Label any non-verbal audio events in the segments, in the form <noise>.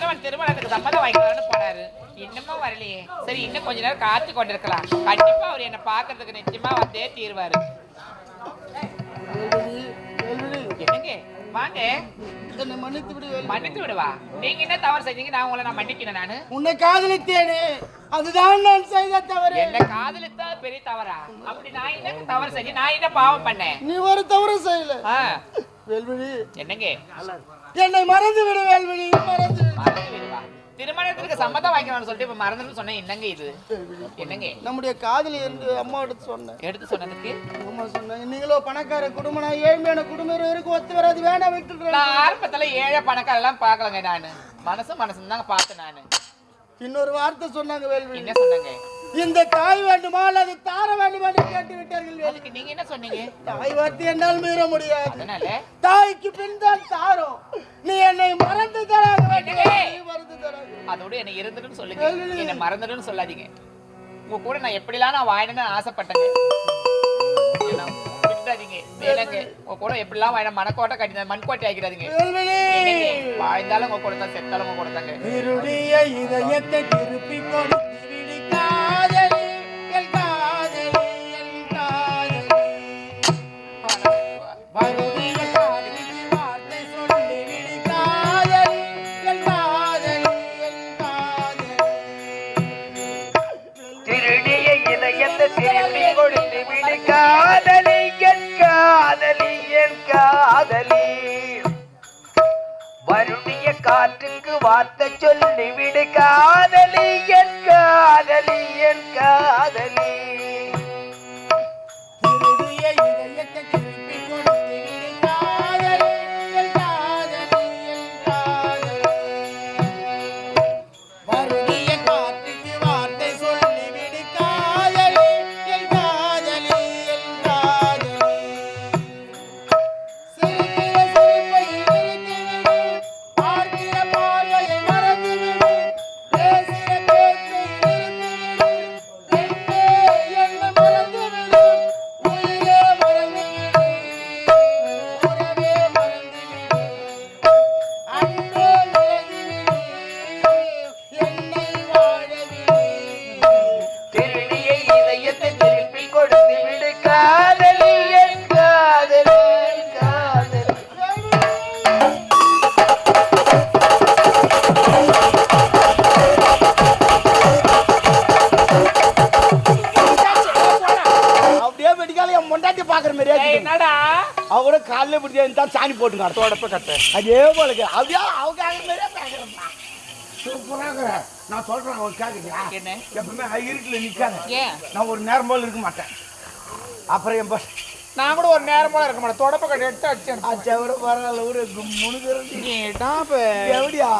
கதிரவன் திருமணத்துக்கு சம்மதம் வாங்கிக்கலாம்னு போனாரு. இன்னமும் வரலையே. சரி இன்னும் கொஞ்ச நேரம் காத்து கொண்டிருக்கலாம். கண்டிப்பா அவர் என்ன பார்க்கறதுக்கு நிச்சயமா வந்தே தீருவாரு. என்னங்க? வாங்க. மன்னித்து விடு வேலு. மன்னித்து விடுவா? நீங்க என்ன தவறு செஞ்சீங்க? நான் உங்களை நான் மன்னிக்கணும் நானு. உன்னை காதலித்தேனே. அதுதான் நான் செய்த தவறு. என்ன காதலித்தா பெரிய தவறா? அப்படி நான் என்ன தவறு செஞ்சு நான் என்ன பாவம் பண்ணேன்? நீ ஒரு தவறு செய்யல. ஆ, வேல்விழி. என்னங்க? என்னை மறந்து விடு வேல்விழி மறந்து திருமணத்துக்கு சம்மதம் வாங்கிக்கணும்னு சொல்லிட்டு இப்ப மறந்துன்னு சொன்னேன். என்னங்க இது? என்னங்க? நம்முடைய காதலி என்று அம்மா எடுத்து சொன்னேன். எடுத்து சொன்னதுக்கு? அம்மா சொன்னேன் நீங்களோ பணக்கார குடும்பம் ஏழ்மையான குடும்பம் இருக்கு ஒத்து வராது. வேண்டாம் விட்டுடுறேன். நான் ஆரம்பத்துல ஏழை பணக்கார எல்லாம் பார்க்கலங்க நானு. மனசு மனசு தாங்க பார்த்தேன் நானு. இன்னொரு வார்த்தை சொன்னாங்க வேல்விழி. என்ன சொன்னங்க? இந்த தாய் வேண்டுமா அல்லது தார வேண்டுமா என்று கேட்டு விட்டார்கள். அதுக்கு நீங்க என்ன சொன்னீங்க? தாய் வார்த்தை என்னால் மீற முடியாது. அதனால? தாய்க்கு பின் தான் தாரம் நீ என்னை மறந்து தராக மறந்து தராக அதோட என்ன இருந்துன்னு சொல்லுங்க. என்ன மறந்துடுன்னு சொல்லாதீங்க. உங்க கூட நான் எப்படிலாம் நான் வாழணும்னு ஆசைப்பட்டேங்க. உங்க கூட எப்படிலாம் வாழ மனக்கோட்டை கட்டி மண்கோட்டை ஆக்கிறாதீங்க வாழ்ந்தாலும் உங்க கூட தான் செத்தாலும் உங்க கூட தாங்க. திருப்பி கொடுத்து காற்றுக்கு வார்த்தை சொல்லிவிடு காதலி என் காதலி என் காதலி. முண்டாட்டி பாக்குற இருக்குது. என்னடா? அவ கூட காலைல பிடிச்சி தான் சாணி போட்டுங்க. தொடப்ப கட்ட. அதே போல இருக்கு. அப்படியே அவங்க அந்த மாதிரியே பேசுறப்பா சூப்பராக நான் சொல்றேன் அவன் கேக்குறியா என்ன? எப்பவுமே இருட்டில் நிக்காத. ஏன்? நான் ஒரு நேரம் போல இருக்க மாட்டேன். அப்புறம் என் பஸ் நான் கூட ஒரு நேரம் போல இருக்க மாட்டேன். தொடப்ப கட்டி எடுத்து அடிச்சேன் அச்சா பரவாயில்ல ஒரு முணுகிறது எப்படியா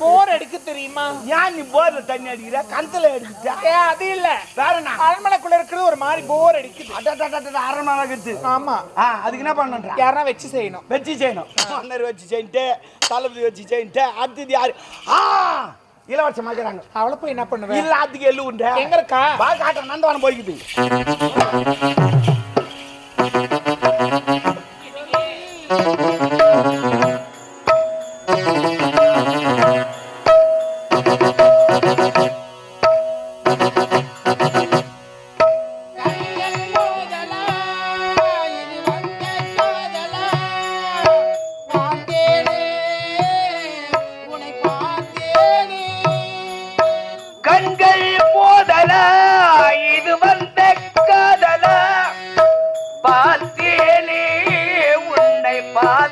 போர் எடுக்க தெரியுமா? ஏன் நீ போர்ல தண்ணி அடிக்கிற? கணத்துல அடிக்கிட்டா அது இல்ல. வேற என்ன? அரண்மனைக்குள்ள இருக்கிறது ஒரு மாதிரி போர் அடிக்குது அட்டா அரை மணி இருக்குது ஆமா. அதுக்கு என்ன பண்ணன்றா யாரா வச்சு செய்யணும். வச்சு செய்யணும். மன்னர் வச்சு செய்யிட்டு தளபதி வச்சு செய்யிட்டு அடுத்தது யாரு? ஆ இளவரசம் மாக்கிறாங்க அவளை போய் என்ன பண்ணுவேன் இல்ல அதுக்கு எள்ளு உண்டு. எங்க இருக்கா? வா காட்டுறேன் நந்தவனம் போய்க்குது.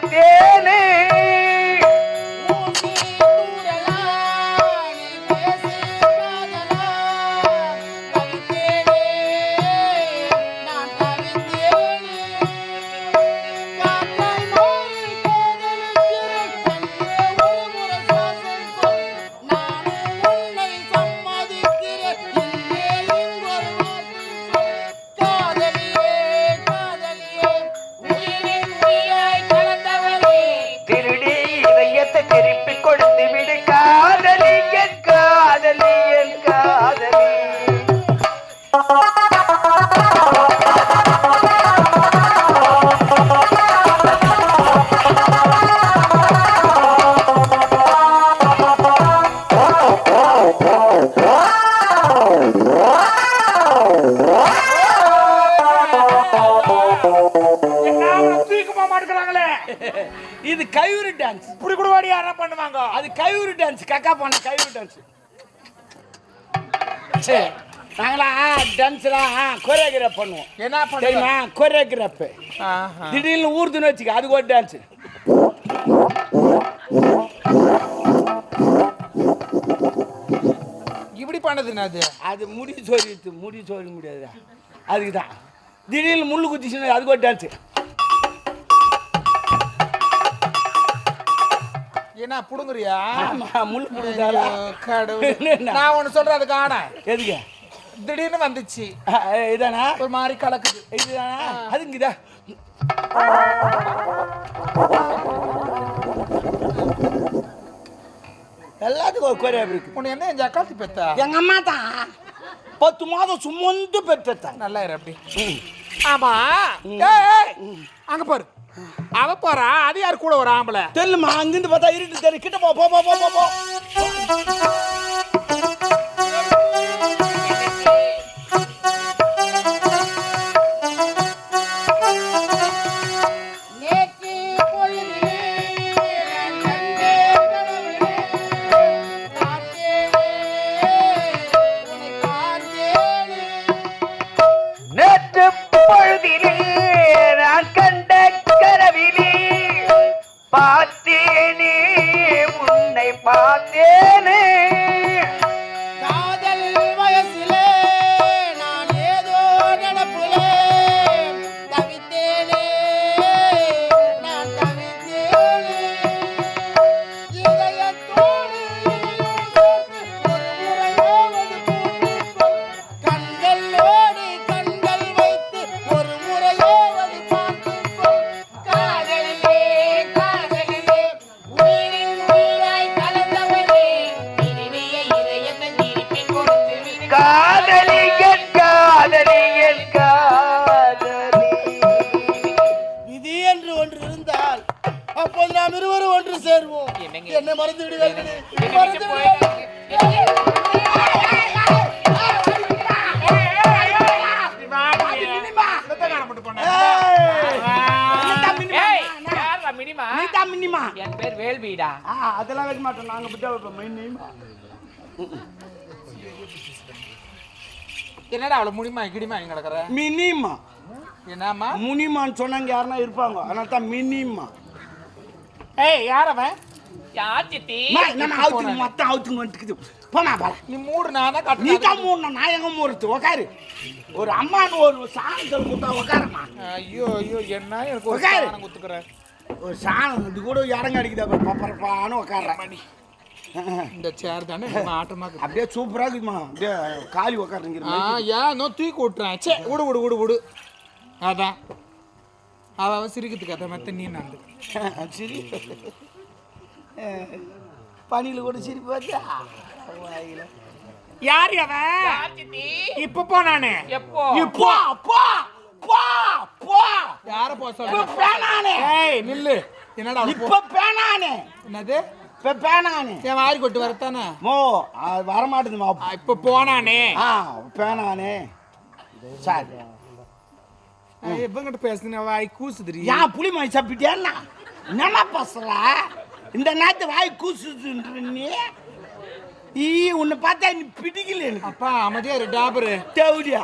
bater. <laughs> உங்களோட யாரா பண்ணுவாங்க? அது கைவுரு டான்ஸ் கக்கா பண்ண கைவுரு டான்ஸ் சரி நாங்களா டான்ஸ்லாம் கொரியோகிராஃப் பண்ணுவோம். என்ன தெரியுமா? கொரியோகிராஃப். திடீர்னு ஊர்துன்னு வச்சுக்க அதுக்கு ஒரு டான்ஸ் இப்படி பண்ணது என்னது அது முடி சோறித்து முடி சோரி முடியாது அதுக்கு தான் திடீர்னு முள்ளு குத்திச்சுன்னு அதுக்கு ஒரு டான்ஸ் என்ன புடுங்குறியா? ஆமா முள்ளு புடுங்குதால ஐயோ, கடவுளே. நான் ஒண்ணு சொல்றேன் அதுக்கு ஆன எதுக்கு? திடீர்னு வந்துச்சு. இதானா? ஒரு மாதிரி கலக்குது. இதுதானா? அதுங்குதா? எல்லாத்துக்கும் ஒரு குறையா இருக்கு. உன்னை என்ன என் ஜக்காத்தி பெத்தா? எங்க அம்மா தான் பத்து மாதம் சுமந்து பெற்றாங்க நல்லா இரு அப்படி. ஆமா. அங்க பாரு. அவ போறா அது யார் கூட ஒரு ஆம்பளை? தெரியலமா அங்கிருந்து பார்த்தா இருட்டு தெரியும். கிட்ட போ போ போ போ போ. என்னை மறந்து விடுவேன் மறந்து என் பேர் வேல்வீடா. அதெல்லாம் வைக்க மாட்டோம். நாங்க என்னடா அவளை முடியுமா? கிடிமா இங்க கிடக்குற மினிமா. என்னம்மா? முனிமான்னு சொன்னாங்க யாருன்னா இருப்பாங்க. அதனால தான் மினிமா. ஏய் யார் அவன்? யார் சித்தி? நம்ம மொத்தம் பாரு நீ மூடு நான் தான் நீ கட்டணும் தான் மூணு நான் எங்க மூடுறது? உக்காரு. ஒரு அம்மான்னு ஒரு சாணத்தில் கொடுத்தா உக்காரமா ஐயோ ஐயோ என்ன எனக்கு ஒரு உட்காரு. சாணம் குத்துக்கிறேன் ஒரு சாணம் இது கூட இறங்க அடிக்குதா பாரு பப்பரப்பான்னு உக்காடுறேன் இந்த சேர் தானே நம்ம ஆட்டமா இருக்குது. அப்படியே சூப்பரா இருக்குமா அப்படியே காலி உக்காருங்கிற ஆ நோ தூக்கி விட்டுறேன். சே விடு விடு விடு விடு. அதான். அவன் சிரிக்கிறதுக்கு அதை மத்த நீ <laughs> சரி. பனியில் கூட சிரிப்பு வச்சா யார் அவன் இப்ப போனானே எப்போ? இப்போ போ போ போ யார போ பேனானே ஏய் நில்லு. என்னடா இப்ப பேனானே என்னது? இப்ப பேனானே என் வாரி கொட்டு வரத்தானே? மோ அது வரமாட்டேதுமா ஆ, இப்ப போனானே ஆ பேனானே சரி. இவங்கிட்ட பேசுன வாய் கூசுதுரி ஏன் புளி மை சாப்பிட்டியா என்ன? பசல இந்த நேரத்து வாய் கூசுதுன்ற நீ ஈ உன்னை பார்த்தா நீ பிடிக்கல எனக்கு. அப்பா அமைதியா இரு டாபரு. தேவடியா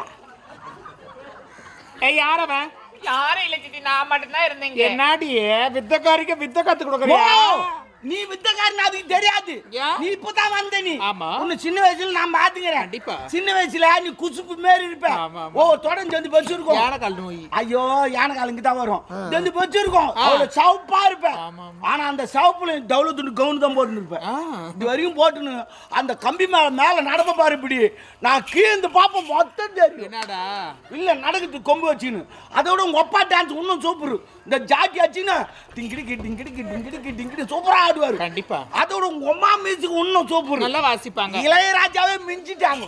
ஏய் யார் அவன் யாரும் இல்ல சித்தி நான் மட்டும்தான் இருந்தீங்க என்னாடி? வித்தக்காரிக்கு வித்த கத்து கொடுக்குறியா? நீ வித்தக்காரன்? அதுக்கு தெரியாது? நீ இப்பதான் வந்த நீ ஆமா. உன்னை சின்ன வயசுல நான் பாத்துக்கிறேன். கண்டிப்பா. சின்ன வயசுல நீ குசுப்பு மாரி இருப்ப. ஓ தொடர்ந்து வந்து யானைக்கால் நோய். ஐயோ யானை காலங்க தான் வரும் வந்து. அவ்வளவு சவுப்பா இருப்பேன். ஆனா அந்த சவுப்புல தவுள துண்டு கவுன் தான் இருப்பேன் ஆ. இது வரைக்கும் போட்டுன்னு அந்த கம்பி மேல மேல நடப்ப பாரு இப்படி. நான் கீழ்ந்து பாப்போம் மொத்தம் தெரியும். என்னடா? இல்ல நடக்குது கொம்பு வச்சுன்னு. அதோட உங்க அப்பா டான்ஸ் இன்னும் சூப்பர். இந்த ஜாக்கி ஆச்சுன்னா டிங்கிடிக்கி டிங்கிடிக்கி டிங்கிடிக்கி டிங்கிடி சூப்பரா ஆடுவாரு. கண்டிப்பா. அதோட உங்க அம்மா மியூசிக் இன்னும் சூப்பர் நல்லா வாசிப்பாங்க இளையராஜாவே மிஞ்சிட்டாங்க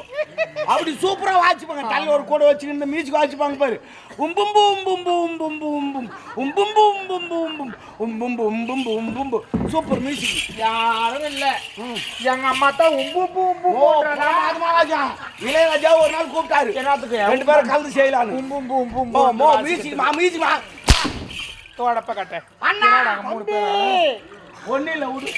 அப்படி சூப்பரா வாசிப்பாங்க தள்ள ஒரு கூட வச்சுக்கிட்டு இந்த மியூசிக் வாசிப்பாங்க பாரு உம்பும்பு உம்பும்பு உம்பும்பு உம்பும் உம்பும்பு உம்பும்பு உம்பும் உம்பும்பு உம்பும்பு உம்பும்பு சூப்பர் மியூசிக் யாரும் இல்ல எங்க அம்மா தான் உம்பு உம்பு உம்பு ஓ பிரமாதமா வாசிப்பாங்க. இளையராஜா ஒரு நாள் கூப்பிட்டாரு என்னத்துக்கு? ரெண்டு பேரும் கலந்து செய்யலான்னு உம்பு உம்பு உம்பு ஓ உம்பு மோ வாசிக்கிறது. மியூசிக் மா மியூசிக் மா தோடப்ப கட்ட அண்ணா மூணு. பேரா? விடு